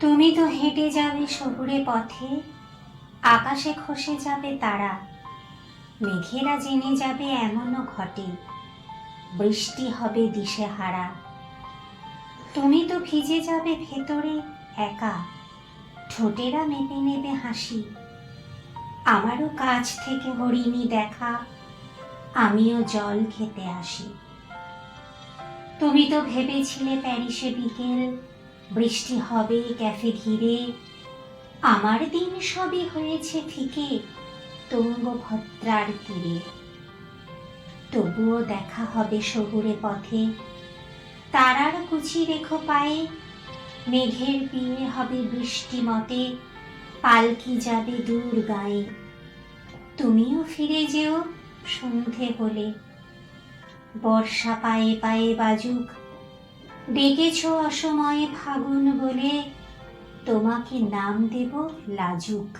তুমি তো হেঁটে যাবে শহুরে পথে, আকাশে খসে যাবে তারা, মেঘেরা জেনে যাবে এমনও ঘটে, বৃষ্টি হবে দিশেহারা। তুমি তো ভিজে যাবে ভেতরে একা, ঠোঁটেরা মেপে নেবে হাসি, আমারও কাছ থেকে হরিণী দেখা, আমিও জল খেতে আসি। তুমি তো ভেবেছিলে প্যারিসে বিকেল বৃষ্টি হবে ক্যাফে ঘিরে। আমার দিন সবই হয়েছে ফিকে তুঙ্গভদ্রার তীরে। তবুও দেখা হবে শহুরে পথে। তারার কুচি রেখো পায়ে। মেঘের বিয়ে হবে বৃষ্টি মতে। পালকি যাবে দূর গায়ে। তুমিও ফিরে যেও সন্ধে হলে। বর্ষা পায়ে পায়ে বাজুক ডেকেছ অসময়ে ফাগুন বলে তোমাকে নাম দেব লাজুক।